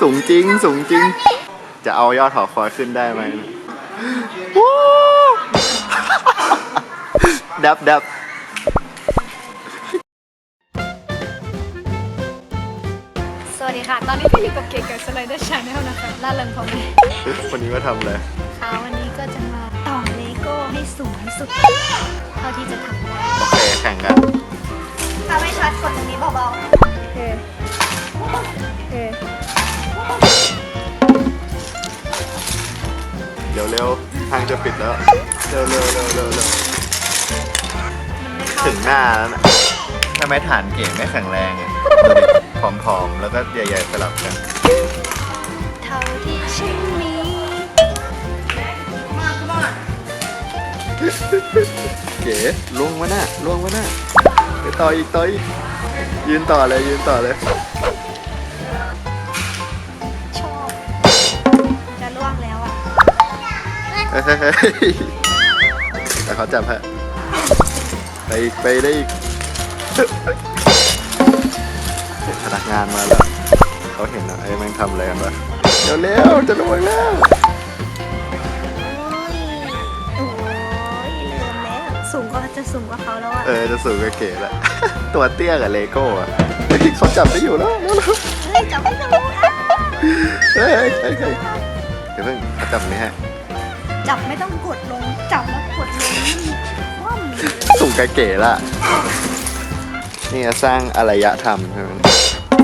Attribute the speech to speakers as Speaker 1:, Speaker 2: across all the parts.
Speaker 1: สูงจริง สูงจริง จะเอายอดหอคอยขึ้นได้ไหมวู้ดับดับ
Speaker 2: สวัสดีค่ะ ตอนนี้พี่อยู่กับเก๋กับสไลเดอร์ชาแนลนะคะล่าเริงพอไหม
Speaker 1: วันนี้มาทำอะไร
Speaker 2: ค่ะวันนี้ก็จะมาต่อเลโก้ให้สูงที่สุด เท่าที่จะทำได้
Speaker 1: โอเค แข่งกัน
Speaker 2: ถ้าไม่ชัดกดตรงนี้เบาๆโอเค
Speaker 1: งจะปิดแล้ว เร็วเร็วเร็วเร็วเร็ว
Speaker 2: มันไม่เข้า
Speaker 1: ถึงหน้าแล้วนะทำไมฐานเก่งไม่แข็งแรงอะดูดิผอมๆแล้วก็ใหญ่ๆสลับกัน
Speaker 2: เท่าที่ฉันมี
Speaker 1: เก๋ล่วงวะน่ะล่วงวะน่ะไปต่ออีกต่ออีกยืนต่อเลยยืนต่อเลย
Speaker 2: แต่
Speaker 1: เขาจับฮะไปอีกไปได้อีกพนักงานมาแล้วเขาเห็นนะไอ้แม่งทำอะไรกันวะเดี๋ยวเร็วจะล่วงแล้ว
Speaker 2: โอ้ยลืมแล้ว สูงก็จะสูงกว่าเขาแล้วอะ
Speaker 1: เออจะสูงกับเก๋ละ ตัวเตี้ยกับเลโก้อะเฮ้ยเขาจับได้อยู่แล้วเร็ว
Speaker 2: เฮ้ยจับไม่ทะลุอะ
Speaker 1: ๆเฮ้ยเฮ้ยเฮ้ยเฮ้ยเดี๋ยวเพิ่งเขาจับนี่ฮะ
Speaker 2: จับไม่ต้องกดลง จับแล้วกดลงว่ำเลย
Speaker 1: สูงกับเก๋ละนี่จะสร้างอารยธรรมใช่ไหม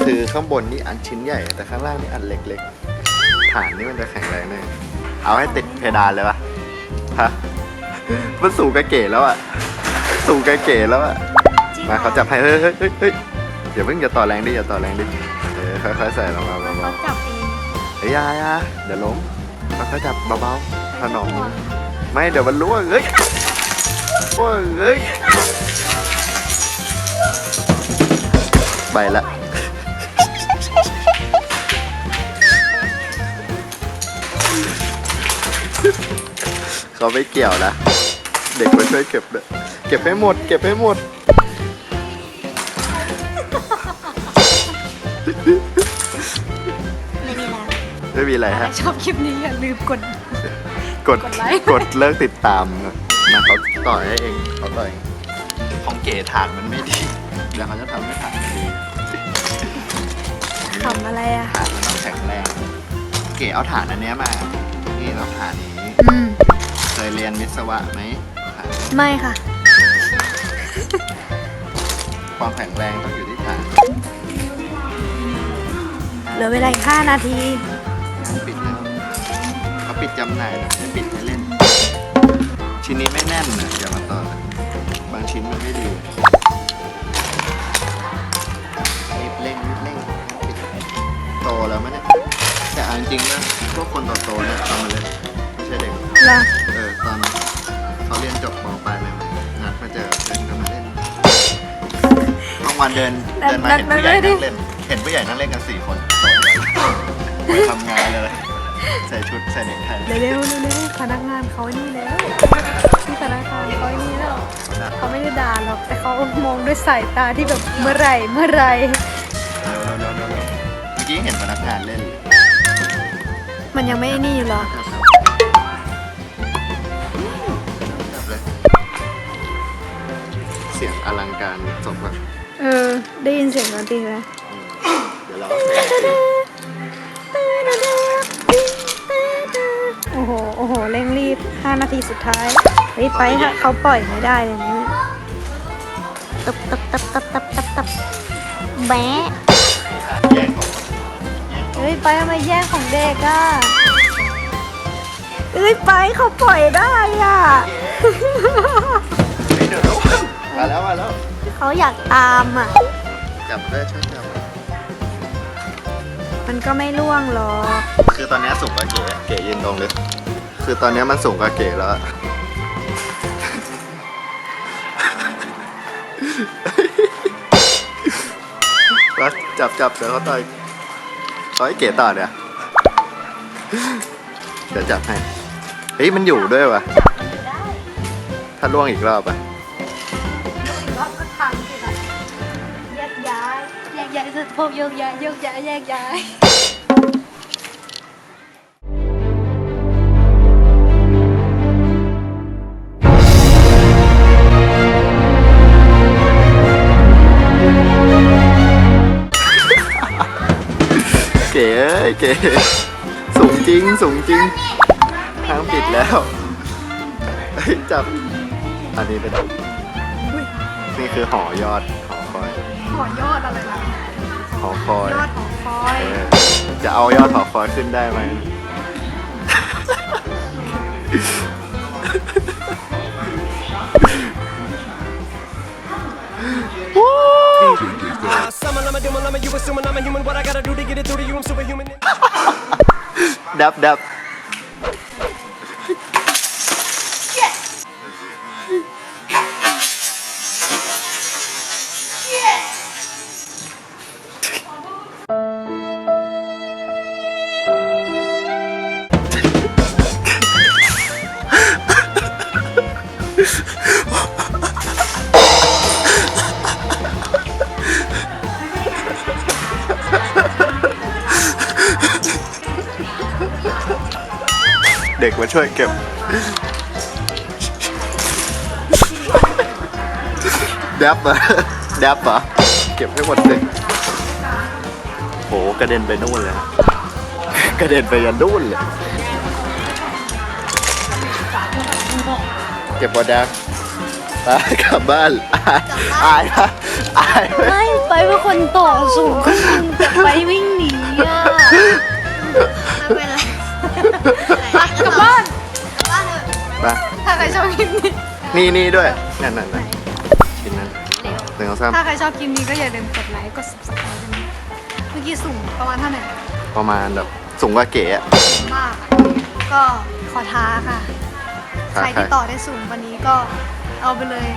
Speaker 1: คือข้างบนนี่อันชิ้นใหญ่ แต่ข้างล่างนี่อันเล็กๆ ฐานนี่มันจะแข็งแรงแน่เอาให้ติดเพดานเลยปะฮะมันสูงกับเก๋แล้วอะสูงกับเก๋แล้วอะ
Speaker 2: จริง
Speaker 1: มาเขาจับให้เฮ้ยเฮ้ยเฮ้ยเฮ้ยอย่าเพิ่งอย่าต่อแรงดิอย่าต่อแรงดิเออค่อยๆใส่ลงมา
Speaker 2: เขา
Speaker 1: เบา
Speaker 2: จับเอง
Speaker 1: ๆเฮ้ยอยาอยาเดี๋ยวล้มค่อยๆจับเบาๆ ถนอมมือไม่เดี๋ยวมันล่วงเฮ้ยล่วงเฮ้ยไปละเขาไม่เกี่ยวนะเด็กมาช่วยเก็บเลยเก็บให้หมด เก็บให้หมด
Speaker 2: ไม่มีแล้ว
Speaker 1: ไม่มีอะไรฮะ
Speaker 2: ถ้าชอบคลิปนี้อย่าลืมกด
Speaker 1: กด
Speaker 2: กดไลค์
Speaker 1: กดเลิกติดตามนะนะเขาต่อยให้เองเขาต่อยเองของเก๋ฐานมันไม่ดีเดี๋ยวเขาจะทำให้ฐานมันดี
Speaker 2: ขำอะไรอะ
Speaker 1: ฐานมันต้องแข็งแรงเก๋เอาฐานอันเนี้ยมา นี่เราฐานนี้
Speaker 2: อืม
Speaker 1: เคยเรียนวิศวะไหมฐาน
Speaker 2: ไม่ค่ะ
Speaker 1: ความแข็งแรงต้องอยู่ที่ฐาน
Speaker 2: เหลือเวลาอีก5นาที
Speaker 1: งานปิดแล้วเขาปิดจำหน่ายนะไม่ ปิดให้เล่น ชิ้นนี้ไม่แน่นนะอย่ามาต่อเลยบางชิ้นมันไม่ดีรีบเร่งรีบเร่งปิดโตแล้วมั้ยเนี่ยแต่เอาจริงๆนะพวกคนโตๆเนี่ยทำมาเลยไม่ใช่เด็ก
Speaker 2: ละ
Speaker 1: เออตอนเขาเรียนจบมปลายใหม่ๆนัดมาเจอเดินกันมาเล่นบางวันเดินเดินมาเห็นผู้ใหญ่นั่งเล่น เห็นผู้ใหญ่นั่งเล่นกันสี่คนไปทำงานเลย ใส่ชุดใส่เน็กไท
Speaker 2: เร็วเร็วเร็วเร็วพนักงานเขานี่แล้วพี่พนักงานเขานี่แล้วเขาไม่ได้ด่าหรอกแต่เขามองด้วยสายตาที่แบบเมื่อไหร่เมื่อไหร่
Speaker 1: เร็วเร็วเร็วเร็วเร็วเมื่อกี้เห็นพนักงานเล่น
Speaker 2: มันยังไม่นี่อยู่หรอ
Speaker 1: จับจับเลยเสียงอลังการสมกับ
Speaker 2: เออ ได้ยินเสียงดนตรีไหม
Speaker 1: เดี๋ยวเรา
Speaker 2: 5 นาทีสุดท้ายเฮ้ยไปฮะเขาปล่อยไม่ได้เลยเนี่ยตับตับตับตับตับตับตับแบะ
Speaker 1: แย่งของ
Speaker 2: เฮ้ยไปทำไมแย่งของเด็กอะเฮ้ยไปเขาปล่อยได้อะ
Speaker 1: เฮ้ยเดี๋ยวมาแล้วมาแล้ว
Speaker 2: เขาอยากตามอะ
Speaker 1: จับได้ช่วยจับ
Speaker 2: มันก็ไม่ล่วงหรอก
Speaker 1: คือตอนนี้สูงกว่าเก๋เก๋ยืนตรงเลย คือตอนนี้มันสูงกว่าเก๋แล้วอะมาจับจับเดี๋ยวเขาต่อยเขาให้เก๋ต่อเดี๋ยวเดี๋ยวจับให้ เฮ้ยมันอยู่ด้วยวะถ้าล่วงอีกรอบอะ
Speaker 2: รอบก็พังสินะแยกย้ายแยกย้ายสุดพวกโยกย้ายโยกย้ายแยกย้าย
Speaker 1: เอ้ยเก๋สูงจริงสูงจริงทางปิดแล้วเฮ้ยจับ อันนี้เป็นนี่คือหอยอดหอคอย
Speaker 2: หอยอดอะไรล่ะ
Speaker 1: หอคอย
Speaker 2: ยอดหอคอย
Speaker 1: เออจะเอายอดหอคอยขึ้นได้ไหม
Speaker 3: Uh,
Speaker 1: ดับ เด็กมาช่วยเก็บ ดับเหรอดับเหรอเก็บให้หมดเลยโหกระเด็นไปนู่นเลยฮะกระเด็นไปยันนู่นเลย เก็บบอดับไปกลับบ้านอายอายนะอายไหม
Speaker 2: ไม่ไปเป็นคนต่อสูงขึ้นจะไปวิ่ง ใครชอบคลิปนี้
Speaker 1: นี่นี่ด้วยนั่นนั่นนั่นชิ้นนั้นหนึ่งสองสาม
Speaker 2: ถ้าใครชอบคลิปนี้ก็อย่าลืมกดไลค์ กด subscribe ด้วยนะเมื่อกี้สูงประมาณเท่าไหร่
Speaker 1: ประมาณแบบสูงกว่าเก๋อะ
Speaker 2: มากอะก็ขอท้าค่ะ
Speaker 1: ท้า
Speaker 2: ใคร
Speaker 1: ใคร
Speaker 2: ที่ต่อได้สูงกว่านี้ก็เอาไปเลย